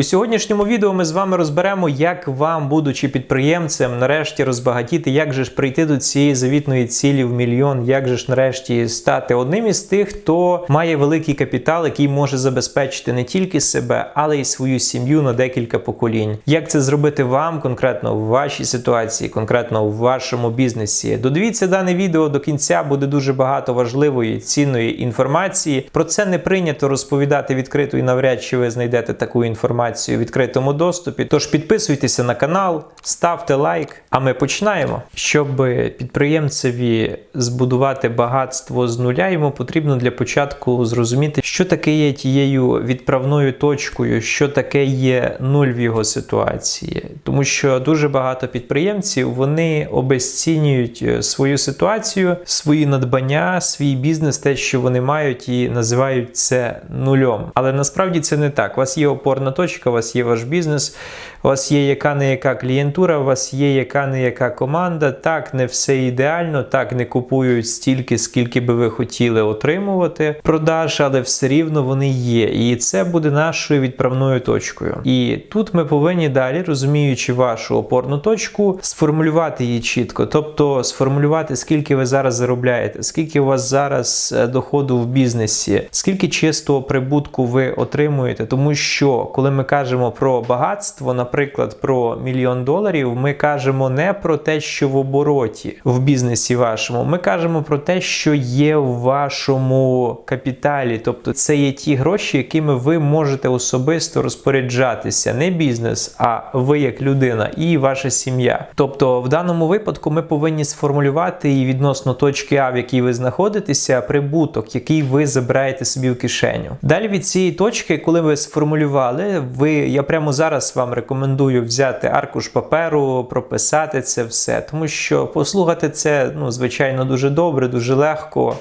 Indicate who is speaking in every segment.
Speaker 1: У сьогоднішньому відео ми з вами розберемо, як вам, будучи підприємцем, нарешті розбагатіти, як же ж прийти до цієї завітної цілі в мільйон, як же ж нарешті стати одним із тих, хто має великий капітал, який може забезпечити не тільки себе, але й свою сім'ю на декілька поколінь. Як це зробити вам конкретно в вашій ситуації, конкретно в вашому бізнесі? Додивіться дане відео до кінця, буде дуже багато важливої цінної інформації. Про це не прийнято розповідати відкрито і навряд чи ви знайдете таку інформацію в відкритому доступі. Тож підписуйтеся на канал, ставте лайк. А ми починаємо. Щоб підприємцеві збудувати багатство з нуля, йому потрібно для початку зрозуміти, що таке є тією відправною точкою, що таке є нуль в його ситуації. Тому що дуже багато підприємців вони обезцінюють е, свою ситуацію, свої надбання, свій бізнес, те, що вони мають, і називають це нульом. Але насправді це не так. У вас є опорна точка, у вас є ваш бізнес, у вас є яка не яка клієнтура, у вас є яка не яка команда. Так, не все ідеально, так не купують стільки, скільки би ви хотіли отримувати продаж, але все рівно вони є. І це буде нашою відправною точкою. І тут ми повинні далі, розуміючи вашу опорну точку, сформулювати її чітко, тобто сформулювати, скільки ви зараз заробляєте, скільки у вас зараз е, доходу в бізнесі, скільки чистого прибутку ви отримуєте, тому що коли ми кажемо про багатство, наприклад, про мільйон доларів, ми кажемо не про те, що в обороті в бізнесі вашому. Ми кажемо про те, що є в вашому капіталі. Тобто, це є ті гроші, якими ви можете особисто розпоряджатися, не бізнес, а ви як людина і ваша сім'я. Тобто, в даному випадку ми повинні сформулювати і відносно точки А, в якій ви знаходитеся, прибуток, який ви забираєте собі в кишеню. Далі від цієї точки, коли ви сформулювали, ви я прямо зараз вам рекомендую взяти аркуш паперу, прописати це все, тому що послухати це, ну, звичайно, дуже добре, дуже легко.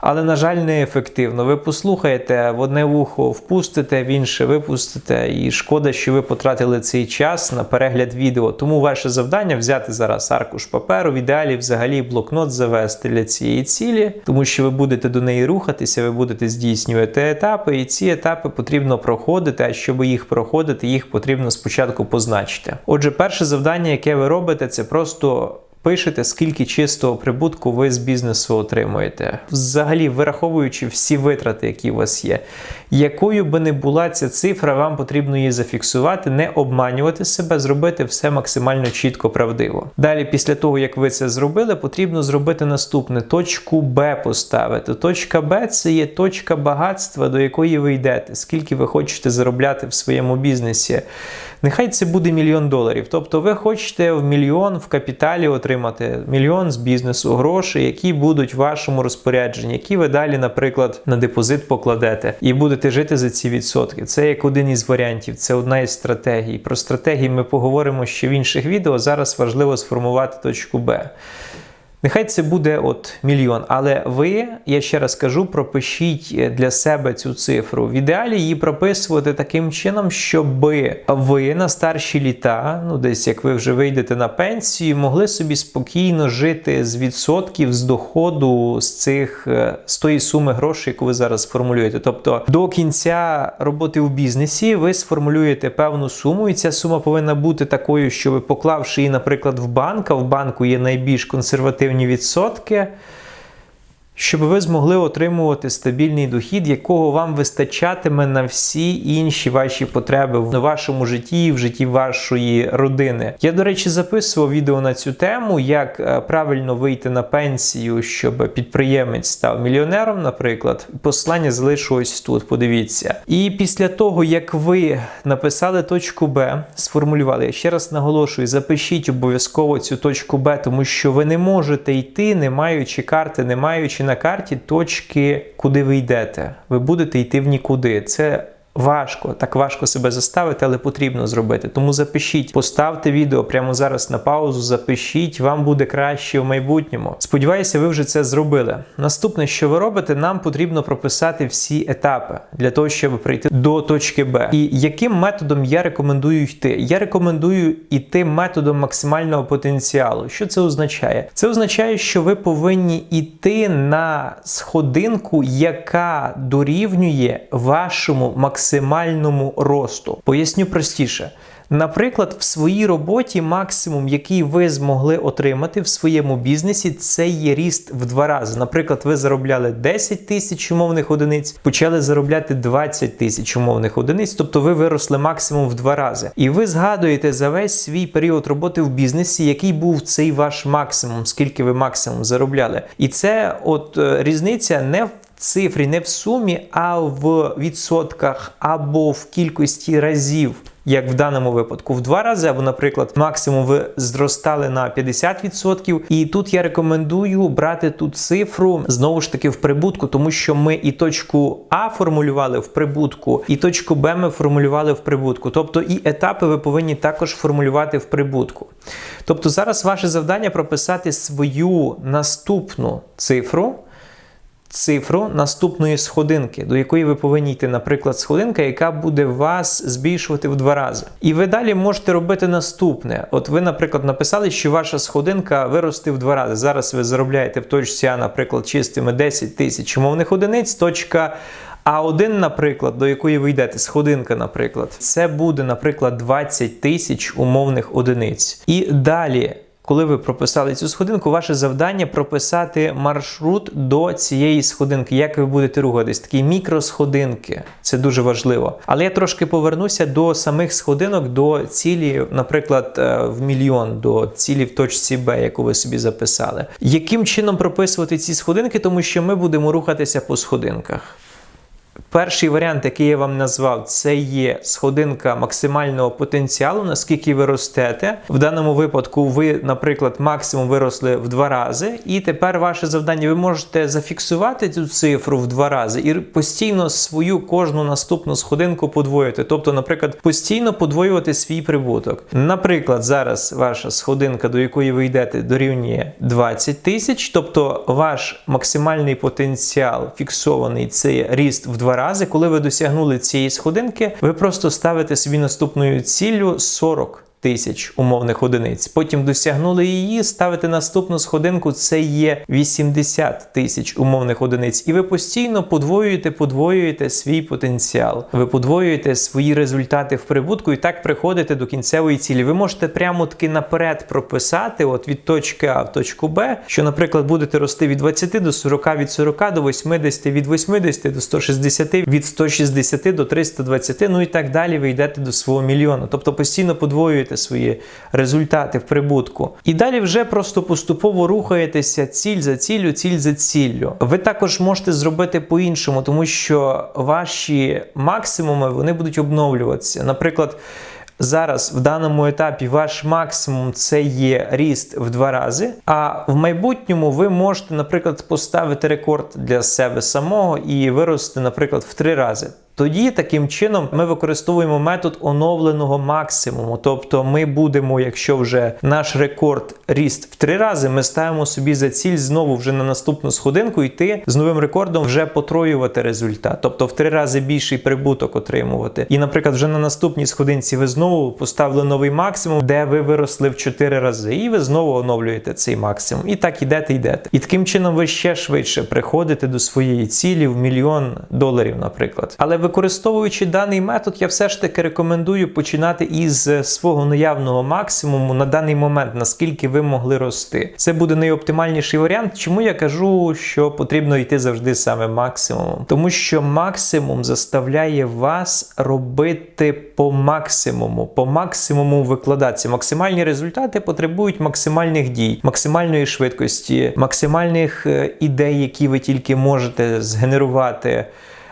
Speaker 1: Але, на жаль, неефективно. Ви послухаєте, в одне вухо впустите, в інше випустите, і шкода, що ви потратили цей час на перегляд відео. Тому ваше завдання взяти зараз аркуш паперу, в ідеалі взагалі блокнот завести для цієї цілі, тому що ви будете до неї рухатися, ви будете здійснювати етапи, і ці етапи потрібно проходити. А щоб їх проходити, їх потрібно спочатку позначити. Отже, перше завдання, яке ви робите, це просто. Пишете, скільки чистого прибутку ви з бізнесу отримуєте, взагалі вираховуючи всі витрати, які у вас є. Якою би не була ця цифра, вам потрібно її зафіксувати, не обманювати себе, зробити все максимально чітко правдиво. Далі, після того, як ви це зробили, потрібно зробити наступне: точку Б поставити. Точка Б це є точка багатства, до якої ви йдете, скільки ви хочете заробляти в своєму бізнесі. Нехай це буде мільйон доларів. Тобто ви хочете в мільйон в капіталі отримати мільйон з бізнесу, грошей, які будуть в вашому розпорядженні, які ви далі, наприклад, на депозит покладете, і будете жити за ці відсотки. Це як один із варіантів, це одна із стратегій. Про стратегії ми поговоримо ще в інших відео. Зараз важливо сформувати точку Б. Нехай це буде от мільйон, але ви, я ще раз кажу, пропишіть для себе цю цифру. В ідеалі її прописувати таким чином, щоб ви на старші літа, ну десь як ви вже вийдете на пенсію, могли собі спокійно жити з відсотків з доходу з цих з тої суми грошей, яку ви зараз формулюєте. Тобто до кінця роботи в бізнесі ви сформулюєте певну суму, і ця сума повинна бути такою, що ви поклавши її, наприклад, в банк, а в банку є найбільш консервативні відсотки, щоб ви змогли отримувати стабільний дохід, якого вам вистачатиме на всі інші ваші потреби в вашому житті в житті вашої родини. Я, до речі, записував відео на цю тему, як правильно вийти на пенсію, щоб підприємець став мільйонером, наприклад. Послання залишу ось тут. Подивіться. І після того, як ви написали точку Б, сформулювали, я ще раз наголошую, запишіть обов'язково цю точку Б, тому що ви не можете йти, не маючи карти, не маючи на карті точки, куди ви йдете. Ви будете йти в нікуди. Це важко, так важко себе заставити, але потрібно зробити. Тому запишіть, поставте відео прямо зараз на паузу, запишіть, вам буде краще в майбутньому. Сподіваюся, ви вже це зробили. Наступне, що ви робите, нам потрібно прописати всі етапи для того, щоб прийти до точки Б. І яким методом я рекомендую йти? Я рекомендую йти методом максимального потенціалу. Що це означає? Це означає, що ви повинні йти на сходинку, яка дорівнює вашому максимальному максимальному росту. Поясню простіше. Наприклад, в своїй роботі максимум, який ви змогли отримати в своєму бізнесі, це є ріст в два рази. Наприклад, ви заробляли 10 тисяч умовних одиниць, почали заробляти 20 тисяч умовних одиниць, тобто ви виросли максимум в два рази. І ви згадуєте за весь свій період роботи в бізнесі, який був цей ваш максимум, скільки ви максимум заробляли. І це от е, різниця не в цифрі, не в сумі, а в відсотках або в кількості разів як в даному випадку в два рази, або, наприклад, максимум ви зростали на 50%. І тут я рекомендую брати ту цифру знову ж таки в прибутку, тому що ми і точку А формулювали в прибутку, і точку Б ми формулювали в прибутку. Тобто і етапи ви повинні також формулювати в прибутку. Тобто зараз ваше завдання прописати свою наступну цифру цифру наступної сходинки, до якої ви повинні йти, наприклад, сходинка, яка буде вас збільшувати в два рази. І ви далі можете робити наступне. От ви, наприклад, написали, що ваша сходинка виросте в два рази. Зараз ви заробляєте в точці А, наприклад, чистими 10 тисяч умовних одиниць. Точка а1, наприклад, до якої ви йдете, сходинка, наприклад, це буде, наприклад, 20 тисяч умовних одиниць. І далі коли ви прописали цю сходинку, ваше завдання прописати маршрут до цієї сходинки, як ви будете рухатись, такі мікросходинки. Це дуже важливо. Але я трошки повернуся до самих сходинок, до цілі, наприклад, е, в мільйон, до цілі в точці Б, яку ви собі записали. Яким чином прописувати ці сходинки, тому що ми будемо рухатися по сходинках. Перший варіант, який я вам назвав, це є сходинка максимального потенціалу, наскільки ви ростете. В даному випадку ви, наприклад, максимум виросли в два рази, і тепер ваше завдання ви можете зафіксувати цю цифру в два рази і постійно свою кожну наступну сходинку подвоїти. Тобто, наприклад, постійно подвоювати свій прибуток. Наприклад, зараз ваша сходинка, до якої ви йдете, дорівнює 20 тисяч, тобто ваш максимальний потенціал фіксований це ріст в два рази, коли ви досягнули цієї сходинки, ви просто ставите собі наступною ціллю 40 тисяч умовних одиниць. Потім досягнули її, ставите наступну сходинку, це є 80 тисяч умовних одиниць. І ви постійно подвоюєте, подвоюєте свій потенціал. Ви подвоюєте свої результати в прибутку і так приходите до кінцевої цілі. Ви можете прямо таки наперед прописати, от від точки А в точку Б, що, наприклад, будете рости від 20 до 40, від 40 до 80, від 80 до 160, від 160 до 320, ну і так далі. Ви йдете до свого мільйона. Тобто постійно подвоюєте отримуєте свої результати в прибутку. І далі вже просто поступово рухаєтеся ціль за ціллю, ціль за ціллю. Ви також можете зробити по-іншому, тому що ваші максимуми вони будуть обновлюватися. Наприклад. Зараз в даному етапі ваш максимум це є ріст в два рази. А в майбутньому ви можете, наприклад, поставити рекорд для себе самого і вирости, наприклад, в три рази. Тоді таким чином ми використовуємо метод оновленого максимуму. Тобто ми будемо, якщо вже наш рекорд ріст в три рази, ми ставимо собі за ціль знову вже на наступну сходинку йти з новим рекордом вже потроювати результат, тобто в три рази більший прибуток отримувати. І, наприклад, вже на наступній сходинці ви знову поставили новий максимум, де ви виросли в чотири рази, і ви знову оновлюєте цей максимум. І так ідете, йдете. І таким чином ви ще швидше приходите до своєї цілі в мільйон доларів, наприклад. Але ви використовуючи даний метод, я все ж таки рекомендую починати із свого наявного максимуму на даний момент, наскільки ви могли рости. Це буде найоптимальніший варіант. Чому я кажу, що потрібно йти завжди саме максимумом? Тому що максимум заставляє вас робити по максимуму, по максимуму викладатися. Максимальні результати потребують максимальних дій, максимальної швидкості, максимальних е, ідей, які ви тільки можете згенерувати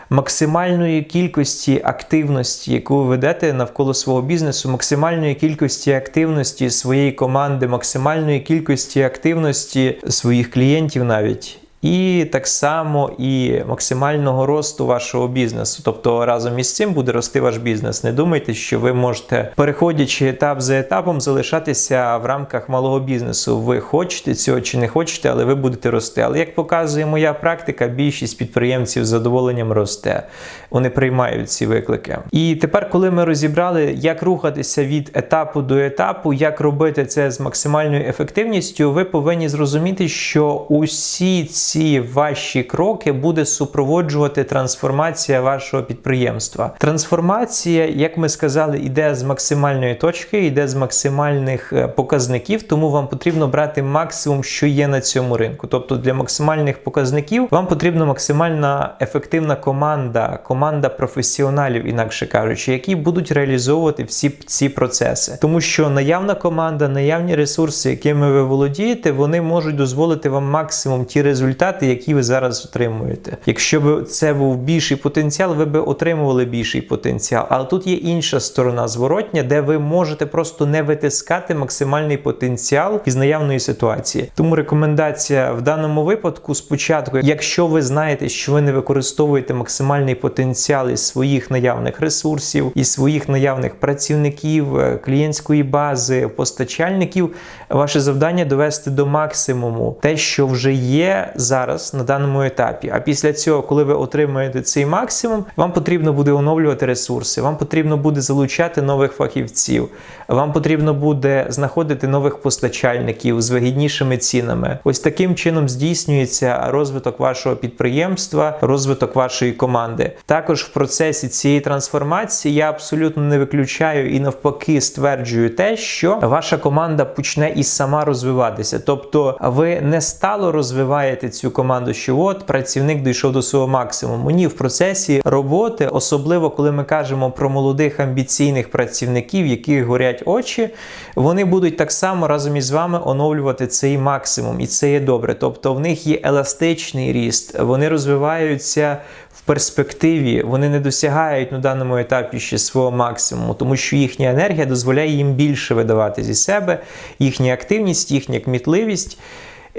Speaker 1: максимальної кількості активності, яку ви ведете навколо свого бізнесу, максимальної кількості активності своєї команди, максимальної кількості активності своїх клієнтів навіть. І так само і максимального росту вашого бізнесу. Тобто разом із цим буде рости ваш бізнес. Не думайте, що ви можете, переходячи етап за етапом, залишатися в рамках малого бізнесу. Ви хочете цього чи не хочете, але ви будете рости. Але як показує моя практика, більшість підприємців з задоволенням росте. Вони приймають ці виклики. І тепер, коли ми розібрали, як рухатися від етапу до етапу, як робити це з максимальною ефективністю, ви повинні зрозуміти, що усі ці всі ваші кроки буде супроводжувати трансформація вашого підприємства. Трансформація, як ми сказали, йде з максимальної точки, йде з максимальних е, показників, тому вам потрібно брати максимум, що є на цьому ринку. Тобто для максимальних показників вам потрібна максимальна ефективна команда, команда професіоналів, інакше кажучи, які будуть реалізовувати всі ці процеси, тому що наявна команда, наявні ресурси, якими ви володієте, вони можуть дозволити вам максимум ті результати, які ви зараз отримуєте. Якщо б це був більший потенціал, ви б отримували більший потенціал. Але тут є інша сторона зворотня, де ви можете просто не витискати максимальний потенціал із наявної ситуації. Тому рекомендація в даному випадку спочатку, якщо ви знаєте, що ви не використовуєте максимальний потенціал із своїх наявних ресурсів, із своїх наявних працівників, е, клієнтської бази, постачальників, ваше завдання довести до максимуму те, що вже є зараз на даному етапі. А після цього, коли ви отримуєте цей максимум, вам потрібно буде оновлювати ресурси, вам потрібно буде залучати нових фахівців, вам потрібно буде знаходити нових постачальників з вигіднішими цінами. Ось таким чином здійснюється розвиток вашого підприємства, розвиток вашої команди. Також в процесі цієї трансформації я абсолютно не виключаю і навпаки стверджую те, що ваша команда почне і сама розвиватися. Тобто, ви не стало розвиваєте цю команду, що от працівник дійшов до свого максимуму. Ні, в процесі роботи, особливо коли ми кажемо про молодих амбіційних працівників, яких горять очі, вони будуть так само разом із вами оновлювати цей максимум, і це є добре. Тобто, в них є еластичний ріст, вони розвиваються. В перспективі вони не досягають на даному етапі ще свого максимуму, тому що їхня енергія дозволяє їм більше видавати зі себе, їхня активність, їхня кмітливість,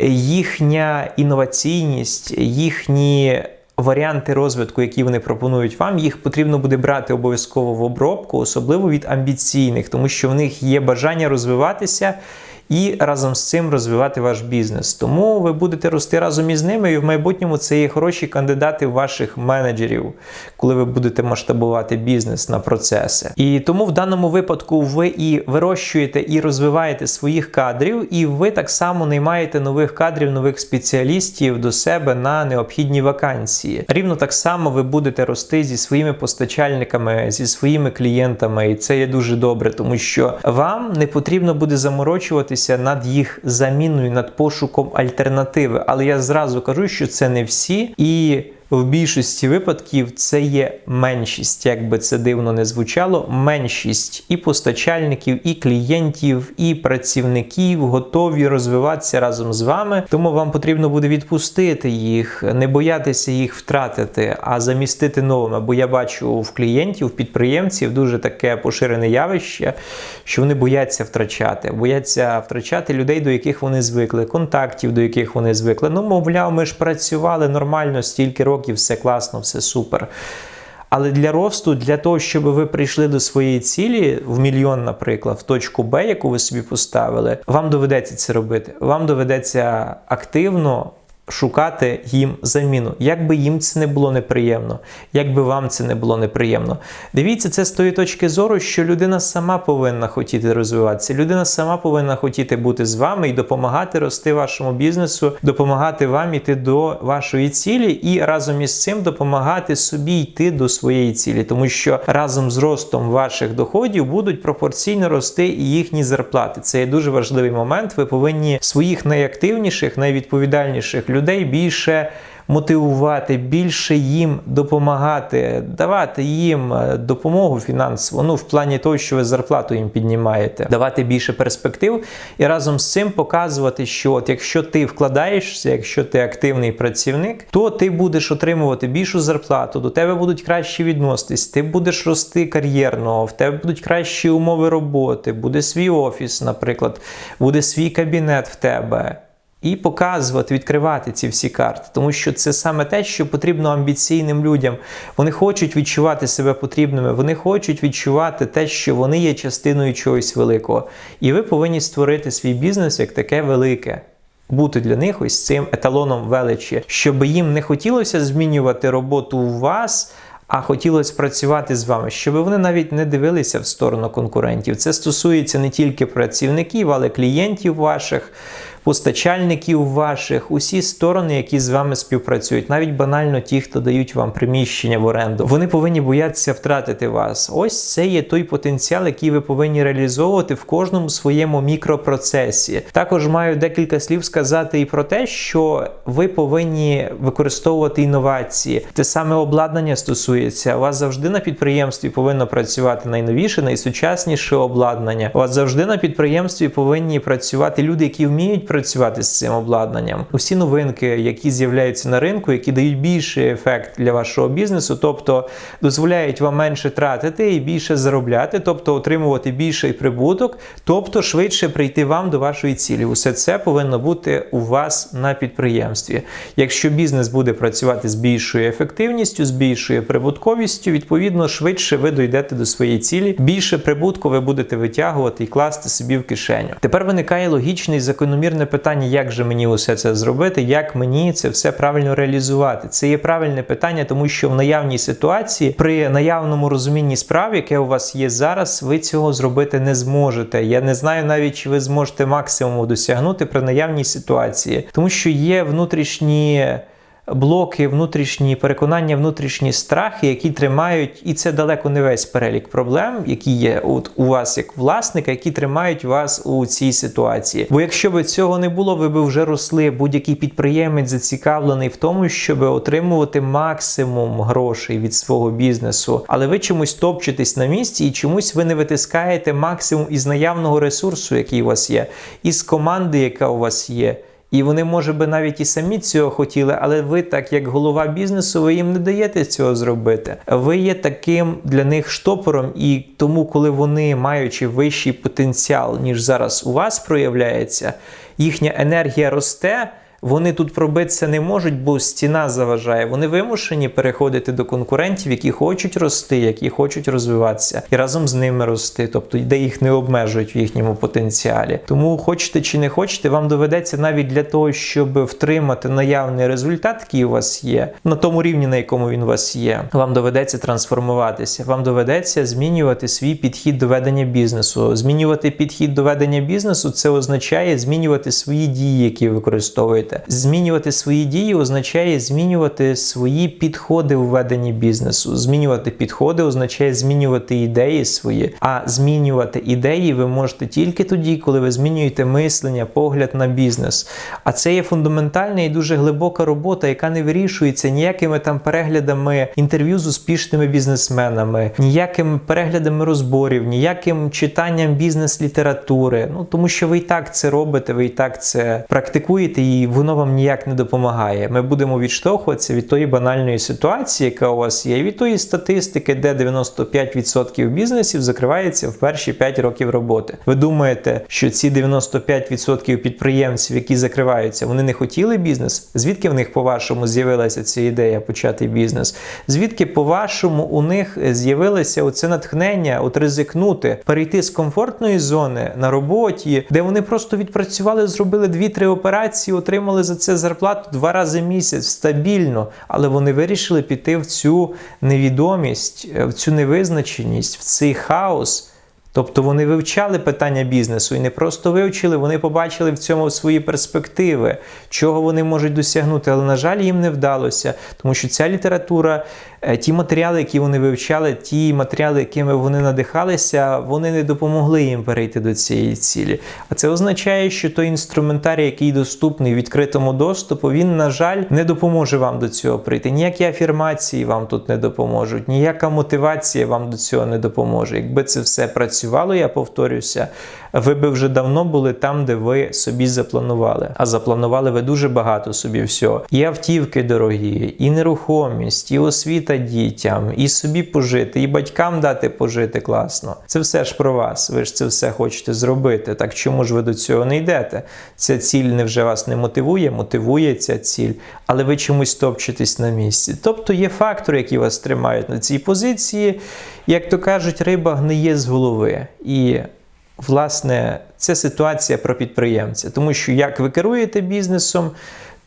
Speaker 1: їхня інноваційність, їхні варіанти розвитку, які вони пропонують вам, їх потрібно буде брати обов'язково в обробку, особливо від амбіційних, тому що в них є бажання розвиватися. І разом з цим розвивати ваш бізнес. Тому ви будете рости разом із ними, і в майбутньому це є хороші кандидати ваших менеджерів, коли ви будете масштабувати бізнес на процеси. І тому в даному випадку ви і вирощуєте і розвиваєте своїх кадрів, і ви так само наймаєте нових кадрів, нових спеціалістів до себе на необхідні вакансії. Рівно так само ви будете рости зі своїми постачальниками, зі своїми клієнтами, і це є дуже добре, тому що вам не потрібно буде заморочуватися над їх заміною, над пошуком альтернативи. Але я зразу кажу, що це не всі і. В більшості випадків це є меншість, як би це дивно не звучало. Меншість і постачальників, і клієнтів, і працівників готові розвиватися разом з вами. Тому вам потрібно буде відпустити їх, не боятися їх втратити, а замістити новими. Бо я бачу в клієнтів, підприємців дуже таке поширене явище, що вони бояться втрачати, бояться втрачати людей, до яких вони звикли, контактів, до яких вони звикли. Ну, мовляв, ми ж працювали нормально стільки років років, все класно, все супер. Але для росту, для того, щоб ви прийшли до своєї цілі в мільйон, наприклад, в точку Б, яку ви собі поставили, вам доведеться це робити. Вам доведеться активно шукати їм заміну. Як би їм це не було неприємно, як би вам це не було неприємно. Дивіться, це з тої точки зору, що людина сама повинна хотіти розвиватися. Людина сама повинна хотіти бути з вами і допомагати рости вашому бізнесу, допомагати вам йти до вашої цілі, і разом із цим допомагати собі йти до своєї цілі, тому що разом з ростом ваших доходів будуть пропорційно рости і їхні зарплати. Це є дуже важливий момент. Ви повинні своїх найактивніших, найвідповідальніших людей людей більше мотивувати, більше їм допомагати, давати їм е, допомогу фінансову, ну в плані того, що ви зарплату їм піднімаєте, давати більше перспектив і разом з цим показувати, що от якщо ти вкладаєшся, якщо ти активний працівник, то ти будеш отримувати більшу зарплату, до тебе будуть краще відноситись, ти будеш рости кар'єрно, в тебе будуть кращі умови роботи, буде свій офіс, наприклад, буде свій кабінет в тебе. І показувати, відкривати ці всі карти, тому що це саме те, що потрібно амбіційним людям. Вони хочуть відчувати себе потрібними, вони хочуть відчувати те, що вони є частиною чогось великого. І ви повинні створити свій бізнес як таке велике. Бути для них ось цим еталоном величі, щоб їм не хотілося змінювати роботу у вас, а хотілося працювати з вами, щоб вони навіть не дивилися в сторону конкурентів. Це стосується не тільки працівників, але клієнтів ваших постачальників ваших, усі сторони, які з вами співпрацюють, навіть банально ті, хто дають вам приміщення в оренду, вони повинні боятися втратити вас. Ось це є той потенціал, який ви повинні реалізовувати в кожному своєму мікропроцесі. Також маю декілька слів сказати і про те, що ви повинні використовувати інновації. Те саме обладнання стосується. У вас завжди на підприємстві повинно працювати найновіше, найсучасніше обладнання. У вас завжди на підприємстві повинні працювати люди, які вміють працювати з цим обладнанням. Усі новинки, які з'являються на ринку, які дають більший ефект для вашого бізнесу, тобто дозволяють вам менше тратити і більше заробляти, тобто отримувати більший прибуток, тобто швидше прийти вам до вашої цілі. Усе це повинно бути у вас на підприємстві. Якщо бізнес буде працювати з більшою ефективністю, з більшою прибутковістю, відповідно, швидше ви дойдете до своєї цілі, більше прибутку ви будете витягувати і класти собі в кишеню. Тепер виникає логічне і закономірне питання, як же мені усе це зробити, як мені це все правильно реалізувати. Це є правильне питання, тому що в наявній ситуації, при наявному розумінні справ, яке у вас є зараз, ви цього зробити не зможете. Я не знаю навіть, чи ви зможете максимуму досягнути при наявній ситуації, тому що є внутрішні блоки, внутрішні переконання, внутрішні страхи, які тримають, і це далеко не весь перелік проблем, які є от у вас як власника, які тримають вас у цій ситуації. Бо якщо б цього не було, ви б вже росли. Будь-який підприємець зацікавлений в тому, щоб отримувати максимум грошей від свого бізнесу, але ви чомусь топчетесь на місці і чомусь ви не витискаєте максимум із наявного ресурсу, який у вас є, із команди, яка у вас є. І вони, може би, навіть і самі цього хотіли, але ви, так як голова бізнесу, ви їм не даєте цього зробити. Ви є таким для них штопором, і тому, коли вони, маючи вищий потенціал, ніж зараз у вас проявляється, їхня енергія росте. Вони тут пробитися не можуть, бо стіна заважає. Вони вимушені переходити до конкурентів, які хочуть рости, які хочуть розвиватися, і разом з ними рости, тобто де їх не обмежують в їхньому потенціалі. Тому хочете чи не хочете, вам доведеться навіть для того, щоб втримати наявний результат, який у вас є, на тому рівні, на якому він у вас є. Вам доведеться трансформуватися. Вам доведеться змінювати свій підхід до ведення бізнесу. Змінювати підхід до ведення бізнесу це означає змінювати свої дії, які використовуєте робите. Змінювати свої дії означає змінювати свої підходи у веденні бізнесу. Змінювати підходи означає змінювати ідеї свої. А змінювати ідеї ви можете тільки тоді, коли ви змінюєте мислення, погляд на бізнес. А це є фундаментальна і дуже глибока робота, яка не вирішується ніякими там переглядами інтерв'ю з успішними бізнесменами, ніякими переглядами розборів, ніяким читанням бізнес-літератури. Ну тому що ви і так це робите, ви і так це практикуєте, і воно вам ніяк не допомагає. Ми будемо відштовхуватися від тої банальної ситуації, яка у вас є, від тої статистики, де 95% бізнесів закривається в перші 5 років роботи. Ви думаєте, що ці 95% підприємців, які закриваються, вони не хотіли бізнес? Звідки в них, по-вашому, з'явилася ця ідея почати бізнес? Звідки, по-вашому, у них з'явилося оце натхнення, от ризикнути, перейти з комфортної зони на роботі, де вони просто відпрацювали, зробили 2-3 операції, отримали отримали за це зарплату два рази в місяць стабільно, але вони вирішили піти в цю невідомість, в цю невизначеність, в цей хаос. Тобто вони вивчали питання бізнесу і не просто вивчили, вони побачили в цьому свої перспективи, чого вони можуть досягнути. Але, на жаль, їм не вдалося, тому що ця література Е, ті матеріали, які вони вивчали, ті матеріали, якими вони надихалися, вони не допомогли їм перейти до цієї цілі. А це означає, що той інструментарій, який доступний в відкритому доступу, він, на жаль, не допоможе вам до цього прийти. Ніякі афірмації вам тут не допоможуть, ніяка мотивація вам до цього не допоможе. Якби це все працювало, я повторюся, ви би вже давно були там, де ви собі запланували. А запланували ви дуже багато собі всього. І автівки дорогі, і нерухомість, і освіта дітям, і собі пожити, і батькам дати пожити класно. Це все ж про вас. Ви ж це все хочете зробити. Так чому ж ви до цього не йдете? Ця ціль не вже вас не мотивує, мотивує ця ціль, але ви чомусь топчетесь на місці. Тобто є фактори, які вас тримають на цій позиції. Як то кажуть, риба гниє з голови. І Власне, це ситуація про підприємця, тому що як ви керуєте бізнесом,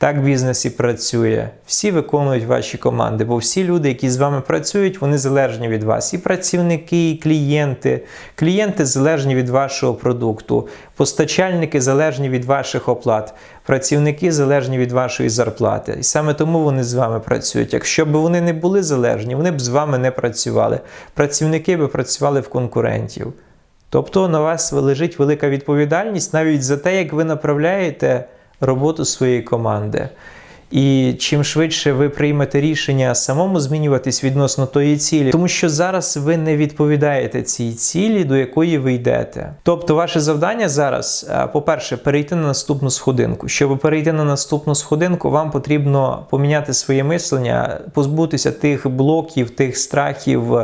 Speaker 1: Так бізнес і працює. Всі виконують ваші команди, бо всі люди, які з вами працюють, вони залежні від вас. І працівники, і клієнти. Клієнти залежні від вашого продукту, постачальники залежні від ваших оплат, працівники залежні від вашої зарплати. І саме тому вони з вами працюють. Якщо б вони не були залежні, вони б з вами не працювали. Працівники б працювали в конкурентів. Тобто на вас лежить велика відповідальність навіть за те, як ви направляєте роботу своєї команди. І чим швидше ви приймете рішення самому змінюватись відносно тої цілі, тому що зараз ви не відповідаєте цій цілі, до якої ви йдете. Тобто, ваше завдання зараз, е, по-перше, перейти на наступну сходинку. Щоб перейти на наступну сходинку, вам потрібно поміняти своє мислення, позбутися тих блоків, тих страхів.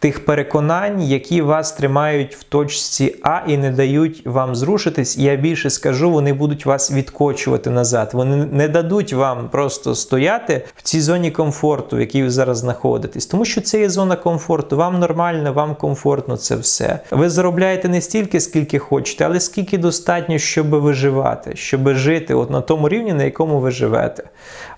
Speaker 1: Тих переконань, які вас тримають в точці А і не дають вам зрушитись, я більше скажу, вони будуть вас відкочувати назад. Вони не дадуть вам просто стояти в цій зоні комфорту, в якій ви зараз знаходитесь. Тому що це є зона комфорту. Вам нормально, вам комфортно це все. Ви заробляєте не стільки, скільки хочете, але скільки достатньо, щоб виживати, щоб жити от на тому рівні, на якому ви живете.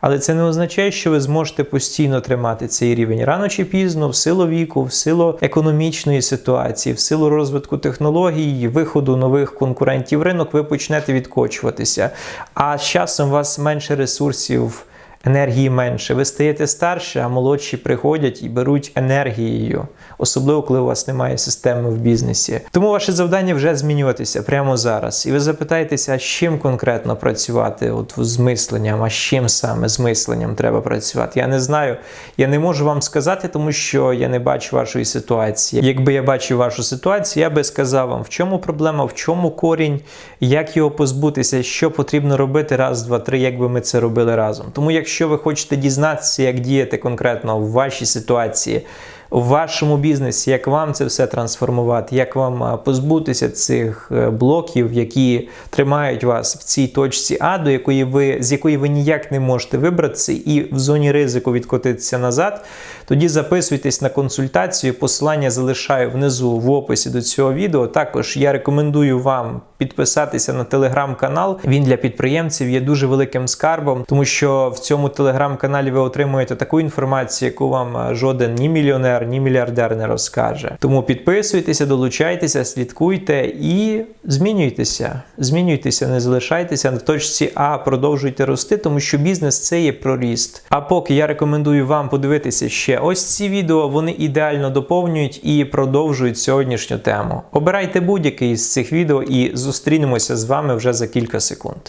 Speaker 1: Але це не означає, що ви зможете постійно тримати цей рівень. Рано чи пізно, в силу віку, в силу економічної ситуації, в силу розвитку технологій, виходу нових конкурентів ринок, ви почнете відкочуватися. А з часом у вас менше ресурсів. Енергії менше. Ви стаєте старше, а молодші приходять і беруть енергією, особливо коли у вас немає системи в бізнесі. Тому ваше завдання вже змінюватися прямо зараз. І ви запитаєтеся, з чим конкретно працювати? От з мисленням, а з чим саме з мисленням треба працювати? Я не знаю. Я не можу вам сказати, тому що я не бачу вашої ситуації. Якби я бачив вашу ситуацію, я би сказав вам, в чому проблема, в чому корінь, як його позбутися, що потрібно робити раз, два, три, як би ми це робили разом. Тому якщо ви хочете дізнатися, як діяти конкретно в вашій ситуації, в вашому бізнесі, як вам це все трансформувати, як вам позбутися цих е, блоків, які тримають вас в цій точці А, до якої ви з якої ви ніяк не можете вибратися, і в зоні ризику відкотитися назад, тоді записуйтесь на консультацію. Посилання залишаю внизу в описі до цього відео. Також я рекомендую вам підписатися на телеграм-канал. Він для підприємців є дуже великим скарбом, тому що в цьому телеграм-каналі ви отримуєте таку інформацію, яку вам жоден ні мільйонер, ні мільярдер не розкаже. Тому підписуйтеся, долучайтеся, слідкуйте і змінюйтеся. Змінюйтеся, не залишайтеся в точці А, продовжуйте рости, тому що бізнес це є про ріст. А поки я рекомендую вам подивитися ще ось ці відео, вони ідеально доповнюють і продовжують сьогоднішню тему. Обирайте будь-який з цих відео і зустрінемося з вами вже за кілька секунд.